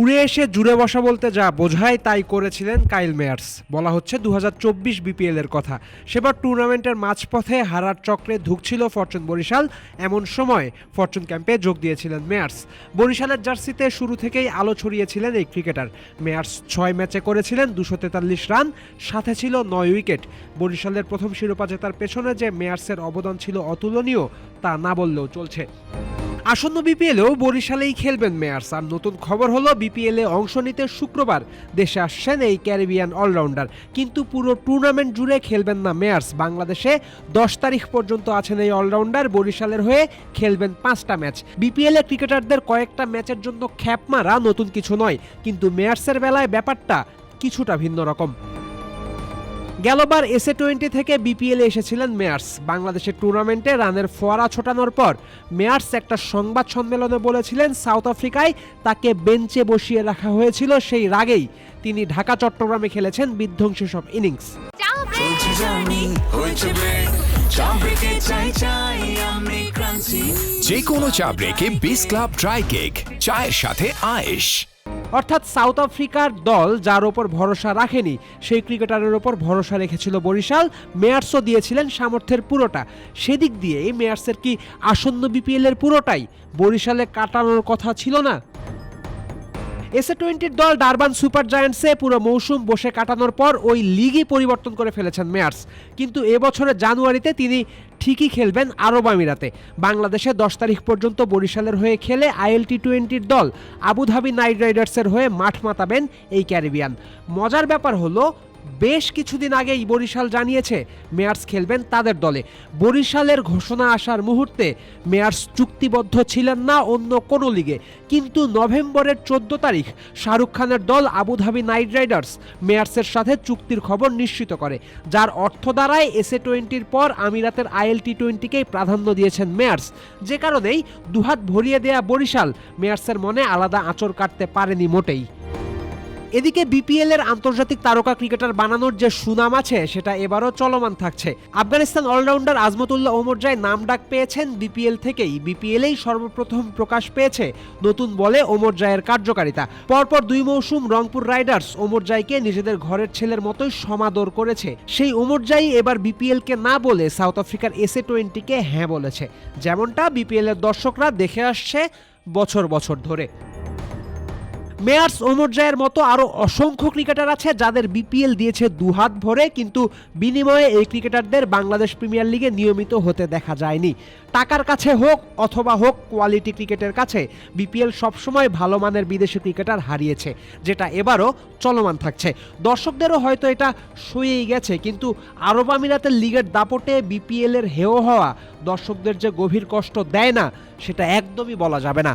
উড়ে এসে জুড়ে বসা বলতে যা বোঝায় তাই করেছিলেন কাইল মেয়ার্স। বলা হচ্ছে দু হাজার বিপিএল এর কথা। সেবার টুর্নামেন্টের মাঝপথে হারার চক্রে ধুকছিল ফরচুন বরিশাল। এমন সময় ফরচুন ক্যাম্পে যোগ দিয়েছিলেন মেয়ার্স। বরিশালের জার্সিতে শুরু থেকেই আলো ছড়িয়েছিলেন এই ক্রিকেটার। মেয়ার্স ছয় ম্যাচে করেছিলেন দুশো তেতাল্লিশ রান, সাথে ছিল নয় উইকেট। বরিশালের প্রথম শিরোপা জেতার পেছনে যে মেয়ার্সের অবদান ছিল অতুলনীয়, তা না বললেও চলছে। আসন্ন বিপিএলেও বরিশালেই খেলবেন মেয়ার্স। আর নতুন খবর হলো, বিপিএলে অংশ নিতে শুক্রবার দেশে আসছেন এই ক্যারিবিয়ান অলরাউন্ডার। কিন্তু পুরো টুর্নামেন্ট জুড়ে খেলবেন না মেয়ার্স। বাংলাদেশে দশ তারিখ পর্যন্ত আছেন এই অলরাউন্ডার, বরিশালের হয়ে খেলবেন পাঁচটা ম্যাচ। বিপিএলে ক্রিকেটারদের কয়েকটা ম্যাচের জন্য খ্যাপ মারা নতুন কিছু নয়। কিন্তু মেয়ার্সের বেলায় ব্যাপারটা কিছুটা ভিন্ন রকম। গেলবার এসএ টোয়েন্টি থেকে বিপিএল এসেছিলেন মেয়ার্স। বাংলাদেশের টুর্নামেন্টে রানের ফোয়ারা ছোটানোর পর মেয়ার্স একটা সংবাদ সম্মেলনে বলেছিলেন সাউথ আফ্রিকায় তাকে বেঞ্চে বসিয়ে রাখা হয়েছিল সেই রাগেই। তিনি ঢাকা চট্টগ্রামে খেলেছেন বিধ্বংসী সব ইনিংস। যে কোনো চা ব্রেকে বিস ক্লাব ড্রাই কেক চায়ের সাথে আয়েশ। অর্থাৎ সাউথ আফ্রিকার দল যার ওপর ভরসা রাখেনি, সেই ক্রিকেটারের ওপর ভরসা রেখেছিল বরিশাল। মেয়ার্সও দিয়েছিলেন সামর্থ্যের পুরোটা। সেদিক দিয়ে মেয়ার্সের কি আসন্ন বিপিএলের পুরোটাই? বরিশালে কাটানোর কথা ছিল না? এসএ টোয়েন্টির দল ডারবান সুপার জায়ান্টসে পুরো মৌসুম বসে কাটানোর পর ওই লিগই পরিবর্তন করে ফেলেছেন মেয়ার্স। কিন্তু এবছরের জানুয়ারিতে তিনি ঠিকই খেলবেন আরব আমিরাতে। বাংলাদেশে দশ তারিখ পর্যন্ত বরিশালের হয়ে খেলে আইএল টি টোয়েন্টির দল আবুধাবি নাইট রাইডার্সের হয়ে মাঠ মাতাবেন এই ক্যারিবিয়ান। মজার ব্যাপার হলো বেশ কিছুদিন আগেই বরিশাল জানিয়েছে, মেয়ার্স খেলবেন তাদের দলে। বরিশালের ঘোষণা আসার মুহূর্তে মেয়ার্স চুক্তিবদ্ধ ছিলেন না অন্য কোনো লিগে। কিন্তু নভেম্বরের চোদ্দ তারিখ শাহরুখ খানের দল আবুধাবি নাইট রাইডার্স মেয়ার্সের সাথে চুক্তির খবর নিশ্চিত করে। যার অর্থ দ্বারায় এসএ টোয়েন্টির পর আমিরাতের আইএল টি টোয়েন্টিকেই প্রাধান্য দিয়েছেন মেয়ার্স। যে কারণেই দুহাত ভরিয়ে দেয়া বরিশাল মেয়ার্সের মনে আলাদা আঁচড় কাটতে পারেনি মোটেই। এদিকে বিপিএল এর আন্তর্জাতিক তারকা ক্রিকেটার বানানোর যে সুনাম আছে, সেটা এবারও চলমান থাকছে। আফগানিস্তান অলরাউন্ডার আজমতুল্লাহ ওমর জায় নাম ডাক পেয়েছেন বিপিএল থেকেই। বিপিএলেই সর্বপ্রথম প্রকাশ পেয়েছে নতুন বলে ওমর জায়ের কার্যকারিতা। পরপর দুই মৌসুম রংপুর রাইডার্স ওমর জাইকে নিজেদের ঘরের ছেলের মতোই সমাদর করেছে। সেই ওমর জাই এবার বিপিএল কে না বলে সাউথ আফ্রিকার এসএ টোয়েন্টিকে হ্যাঁ বলেছে। যেমনটা বিপিএল এর দর্শকরা দেখে আসছে বছর বছর ধরে। মেয়ার্স ওমর জায়ের মতো আরও অসংখ্য ক্রিকেটার আছে যাদের বিপিএল দিয়েছে দুহাত ভরে, কিন্তু বিনিময়ে এই ক্রিকেটারদের বাংলাদেশ প্রিমিয়ার লিগে নিয়মিত হতে দেখা যায়নি। টাকার কাছে হোক অথবা হোক কোয়ালিটি ক্রিকেটের কাছে, বিপিএল সবসময় ভালো মানের বিদেশি ক্রিকেটার হারিয়েছে, যেটা এবারও চলমান থাকছে। দর্শকদেরও হয়তো এটা সয়েই গেছে, কিন্তু আরব আমিরাতের লিগের দাপটে বিপিএল এর হেয় হওয়া দর্শকদের যে গভীর কষ্ট দেয় না, সেটা একদমই বলা যাবে না।